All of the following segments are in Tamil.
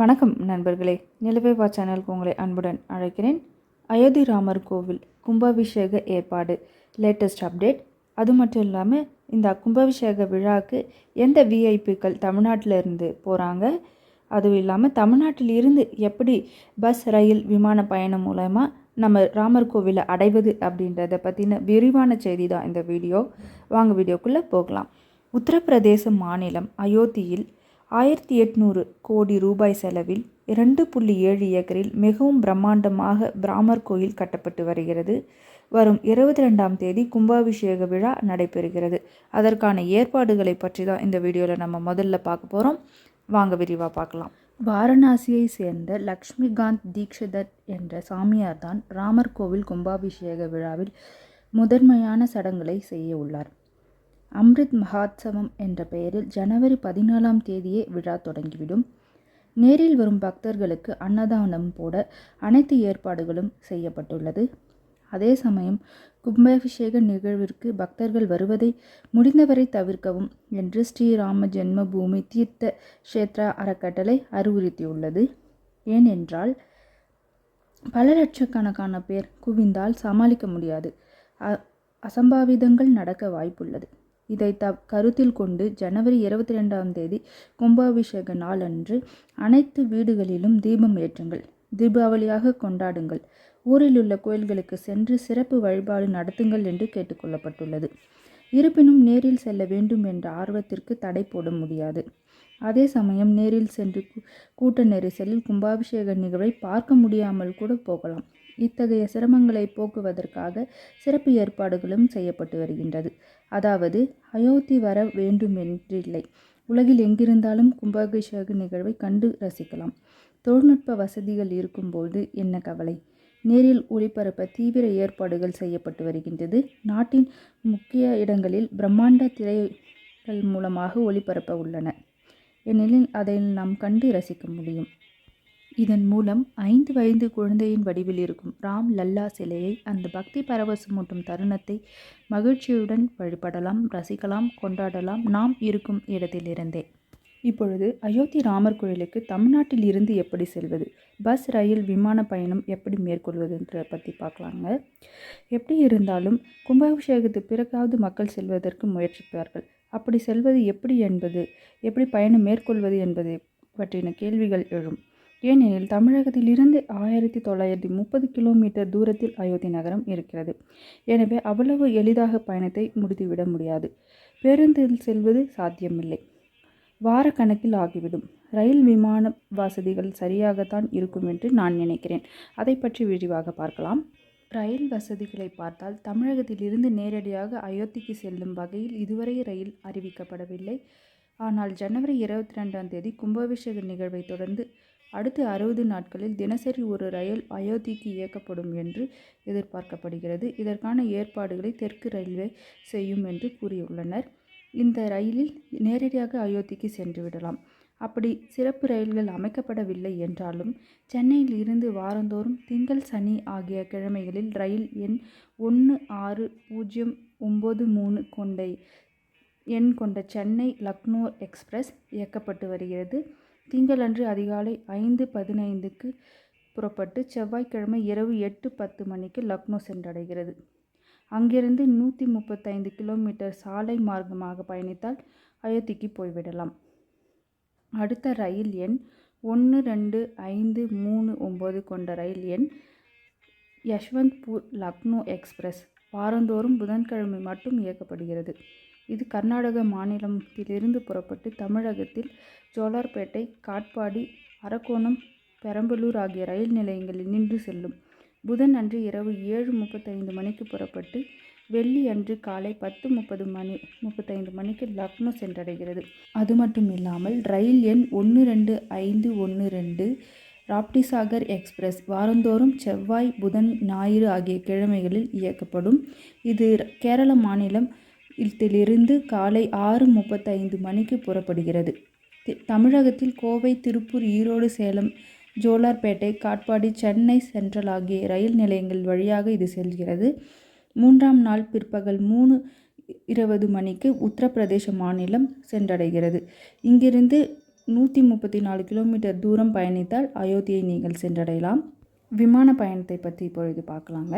வணக்கம் நண்பர்களே. நிலவேவா சேனலுக்கு உங்களை அன்புடன் அழைக்கிறேன். அயோத்தி ராமர் கோவில் கும்பாபிஷேக ஏற்பாடு. லேட்டஸ்ட் அப்டேட் அது மட்டும் இல்லாமல் இந்த கும்பாபிஷேக விழாவுக்கு எந்த விஐபிக்கள் தமிழ்நாட்டில் இருந்து போகிறாங்க அதுவும் இல்லாமல் தமிழ்நாட்டில் இருந்து எப்படி பஸ் ரயில் விமான பயணம் மூலமாக நம்ம ராமர் கோவிலை அடைவது அப்படின்றத பற்றின விரிவான செய்தி தான் இந்த வீடியோ. வாங்க வீடியோக்குள்ளே போகலாம். உத்தரப்பிரதேச மாநிலம் அயோத்தியில் ஆயிரத்தி எட்நூறு கோடி ரூபாய் செலவில் இரண்டு புள்ளி ஏழு ஏக்கரில் மிகவும் பிரம்மாண்டமாக பிராமர் கோயில் கட்டப்பட்டு வருகிறது. வரும் இருபத்தி ரெண்டாம் தேதி கும்பாபிஷேக விழா நடைபெறுகிறது. அதற்கான ஏற்பாடுகளை பற்றி தான் இந்த வீடியோவில் நம்ம முதல்ல பார்க்க போகிறோம் வாங்க விரிவாக பார்க்கலாம். வாரணாசியை சேர்ந்த லக்ஷ்மிகாந்த் தீக்ஷிதர் என்ற சாமியார் தான் ராமர் கோவில் கும்பாபிஷேக விழாவில் முதன்மையான சடங்குகளை செய்ய உள்ளார். அம்ரித் மகாத்சவம் என்ற பெயரில் ஜனவரி பதினாலாம் தேதியே விழா தொடங்கிவிடும். நேரில் வரும் பக்தர்களுக்கு அன்னதானம் போட அனைத்து ஏற்பாடுகளும் செய்யப்பட்டுள்ளது. அதே சமயம் கும்பாபிஷேக நிகழ்விற்கு பக்தர்கள் வருவதை முடிந்தவரை தவிர்க்கவும் என்று ஸ்ரீராம ஜென்மபூமி தீர்த்த க்ஷேத்ரா அறக்கட்டளை அறிவுறுத்தியுள்ளது. ஏனென்றால் பல லட்சக்கணக்கான பேர் குவிந்தால் சமாளிக்க முடியாது. அசம்பாவிதங்கள் நடக்க வாய்ப்புள்ளது. இதை த கருத்தில் கொண்டு ஜனவரி இருபத்தி ரெண்டாம் தேதி கும்பாபிஷேக நாள் அன்று அனைத்து வீடுகளிலும் தீபம் ஏற்றுங்கள். தீபாவளியாக கொண்டாடுங்கள். ஊரில் உள்ள கோயில்களுக்கு சென்று சிறப்பு வழிபாடு நடத்துங்கள் என்று கேட்டுக்கொள்ளப்பட்டுள்ளது இருப்பினும் நேரில் செல்ல வேண்டும் என்ற ஆர்வத்திற்கு தடை போட முடியாது. அதே சமயம் நேரில் சென்று கூட்ட நெரிசலில் கும்பாபிஷேக நிகழ்வை பார்க்க முடியாமல் கூட போகலாம். இத்தகைய சிரமங்களை போக்குவதற்காக சிறப்பு ஏற்பாடுகளும் செய்யப்பட்டு வருகின்றது. அதாவது அயோத்தி வர வேண்டும் என்றில்லை உலகில் எங்கிருந்தாலும் கும்பாபிஷேக நிகழ்வை கண்டு ரசிக்கலாம். தொழில்நுட்ப வசதிகள் இருக்கும்போது என்ன கவலை? நேரில் ஒளிபரப்ப தீவிர ஏற்பாடுகள் செய்யப்பட்டு வருகின்றது. நாட்டின் முக்கிய இடங்களில் பிரம்மாண்ட திரைகள் மூலமாக ஒளிபரப்ப உள்ளன. ஏனெனில் அதை நாம் கண்டு ரசிக்க முடியும். இதன் மூலம் ஐந்து வயது குழந்தையின் வடிவில் இருக்கும் ராம் லல்லா சிலையை அந்த பக்தி பரவசமூட்டும் தருணத்தை மகிழ்ச்சியுடன் வழிபடலாம் ரசிக்கலாம் கொண்டாடலாம். நாம் இருக்கும் இடத்திலிருந்தே. இப்பொழுது அயோத்தி ராமர் கோயிலுக்கு தமிழ்நாட்டில் இருந்து எப்படி செல்வது? பஸ் ரயில் விமான பயணம் எப்படி மேற்கொள்வதுன்ற பற்றி பார்க்கலாங்க. எப்படி இருந்தாலும் கும்பாபிஷேகத்து பிறகாவது மக்கள் செல்வதற்கு முயற்சிப்பார்கள். அப்படி செல்வது எப்படி என்பது? எப்படி பயணம் மேற்கொள்வது என்பது பற்றின கேள்விகள் எழும். ஏனெனில் தமிழகத்திலிருந்து ஆயிரத்தி தொள்ளாயிரத்தி முப்பது கிலோமீட்டர் தூரத்தில் அயோத்தி நகரம் இருக்கிறது. எனவே அவ்வளவு எளிதாக பயணத்தை முடித்துவிட முடியாது. பேருந்தில் செல்வது சாத்தியமில்லை. வாரக்கணக்கில் ஆகிவிடும். ரயில் விமான வசதிகள் சரியாகத்தான் இருக்கும் என்று நான் நினைக்கிறேன். அதை பற்றி விரிவாக பார்க்கலாம். ரயில் வசதிகளை பார்த்தால் தமிழகத்திலிருந்து நேரடியாக அயோத்திக்கு செல்லும் வகையில் இதுவரை ரயில் அறிவிக்கப்படவில்லை. ஆனால் ஜனவரி இருபத்தி ரெண்டாம் தேதி கும்பாபிஷேக நிகழ்வை தொடர்ந்து அடுத்த அறுபது நாட்களில் தினசரி ஒரு ரயில் அயோத்திக்கு இயக்கப்படும் என்று எதிர்பார்க்கப்படுகிறது. இதற்கான ஏற்பாடுகளை தெற்கு ரயில்வே செய்யும் என்று கூறியுள்ளனர். இந்த ரயிலில் நேரடியாக அயோத்திக்கு சென்று விடலாம். அப்படி சிறப்பு ரயில்கள் அமைக்கப்படவில்லை என்றாலும் சென்னையில் இருந்து வாரந்தோறும் திங்கள் சனி ஆகிய கிழமைகளில் ரயில் எண் ஒன்று ஆறு பூஜ்ஜியம் ஒம்பது மூணு கொண்ட எண் கொண்ட சென்னை லக்னோ எக்ஸ்பிரஸ் இயக்கப்பட்டு வருகிறது. திங்களன்று அதிகாலை ஐந்து பதினைந்துக்கு புறப்பட்டு செவ்வாய்க்கிழமை இரவு எட்டு பத்து மணிக்கு லக்னோ சென்றடைகிறது. அங்கிருந்து நூற்றி முப்பத்தைந்து கிலோமீட்டர் சாலை மார்க்கமாக பயணித்தால் அயோத்திக்கு போய்விடலாம். அடுத்த ரயில் எண் ஒன்று ரெண்டு ஐந்து மூணு ஒம்பது கொண்ட ரயில் எண் யஷ்வந்த்பூர் லக்னோ எக்ஸ்பிரஸ். வாரந்தோறும் புதன்கிழமை மட்டும் இயக்கப்படுகிறது. இது கர்நாடக மாநிலத்திலிருந்து புறப்பட்டு தமிழகத்தில் ஜோலார்பேட்டை காட்பாடி அரக்கோணம் பெரம்பலூர் ஆகிய ரயில் நிலையங்களில் நின்று செல்லும். புதன் அன்று இரவு ஏழு முப்பத்தைந்து மணிக்கு புறப்பட்டு வெள்ளி அன்று காலை பத்து முப்பது மணி முப்பத்தைந்து மணிக்கு லக்னோ சென்றடைகிறது. அது மட்டும் இல்லாமல் ரயில் எண் ஒன்று ரெண்டு ஐந்து ஒன்று ரெண்டு ராப்டிசாகர் எக்ஸ்பிரஸ் வாரந்தோறும் செவ்வாய் புதன் ஞாயிறு ஆகிய கிழமைகளில் இயக்கப்படும். இது கேரள மாநிலம் இதிலிருந்து காலை ஆறு முப்பத்தைந்து மணிக்கு புறப்படுகிறது. தமிழகத்தில் கோவை திருப்பூர் ஈரோடு சேலம் ஜோலார்பேட்டை காட்பாடி சென்னை சென்ட்ரல் ஆகிய ரயில் நிலையங்கள் வழியாக இது செல்கிறது. மூன்றாம் நாள் பிற்பகல் மூணு இருபது மணிக்கு உத்தரப்பிரதேச மாநிலம் சென்றடைகிறது. இங்கிருந்து நூற்றி முப்பத்தி நாலு கிலோமீட்டர் தூரம் பயணித்தால் அயோத்தியை நீங்கள் சென்றடையலாம். விமான பயணத்தை பற்றி இப்பொழுது பார்க்கலாங்க.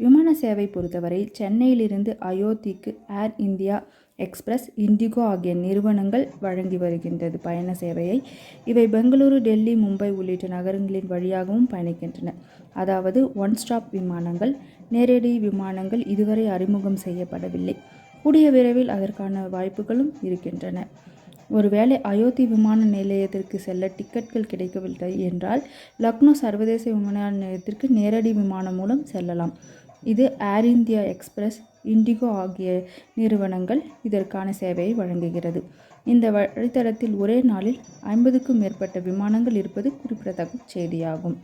விமான சேவை பொறுத்தவரை சென்னையிலிருந்து அயோத்திக்கு ஏர் இந்தியா எக்ஸ்பிரஸ் இண்டிகோ ஆகிய நிறுவனங்கள் வழங்கி வருகின்றது பயண சேவையை. இவை பெங்களூரு டெல்லி மும்பை உள்ளிட்ட நகரங்களின் வழியாகவும் பயணிக்கின்றன. அதாவது ஒன் ஸ்டாப் விமானங்கள் நேரடி விமானங்கள் இதுவரை அறிமுகம் செய்யப்படவில்லை. கூடிய விரைவில் அதற்கான வாய்ப்புகளும் இருக்கின்றன. ஒருவேளை அயோத்தி விமான நிலையத்திற்கு செல்ல டிக்கெட்கள் கிடைக்கவில்லை என்றால் லக்னோ சர்வதேச விமான நிலையத்திற்கு நேரடி விமானம் மூலம் செல்லலாம். இது ஏர் இந்தியா எக்ஸ்பிரஸ் இண்டிகோ ஆகிய நிறுவனங்கள் இதற்கான சேவையை வழங்குகிறது. இந்த வழித்தடத்தில் ஒரே நாளில் ஐம்பதுக்கும் மேற்பட்ட விமானங்கள் இருப்பது குறிப்பிடத்தக்க செய்தியாகும்.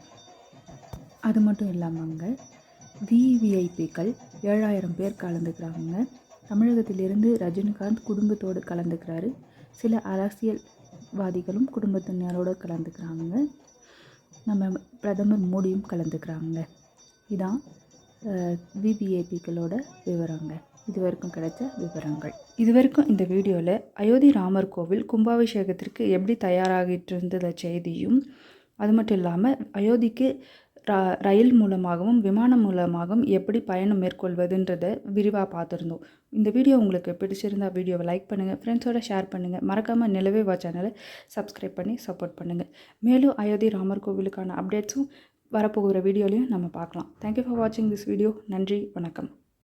அது மட்டும் இல்லாமங்க விவிஐபிக்கள் ஏழாயிரம் பேர் கலந்துக்கிறாங்க தமிழகத்திலிருந்து ரஜினிகாந்த் குடும்பத்தோடு கலந்துக்கிறாரு. சில அரசியல்வாதிகளும் குடும்பத்தினரோடு கலந்துக்கிறாங்க நம்ம பிரதமர் மோடியும் கலந்துக்கிறாங்க. இதான் விவிஐபிக்களோட விவரங்க. இது வரைக்கும் கிடைச்ச விவரங்கள். இது வரைக்கும் இந்த வீடியோவில் அயோத்தி ராமர் கோவில் கும்பாபிஷேகத்திற்கு எப்படி தயாராகிட்டு இருந்தத செய்தியும் அது மட்டும் இல்லாமல் அயோத்திக்கு ர ரயில் மூலமாகவும் விமானம் மூலமாகவும் எப்படி பயணம் மேற்கொள்வதுன்றதை விரிவாக பார்த்துருந்தோம். இந்த வீடியோ உங்களுக்கு பிடிச்சிருந்தால் வீடியோவை லைக் பண்ணுங்கள் ஃப்ரெண்ட்ஸோட ஷேர் பண்ணுங்கள் மறக்காமல் நிலவே வா சேனலை சப்ஸ்கிரைப் பண்ணி சப்போர்ட் பண்ணுங்கள் மேலும் அயோத்தி ராமர் கோவிலுக்கான அப்டேட்ஸும் வரப்போகிற வீடியோலையும் நம்ம பார்க்கலாம். தேங்க்யூ ஃபார் வாட்சிங் திஸ் வீடியோ நன்றி வணக்கம்.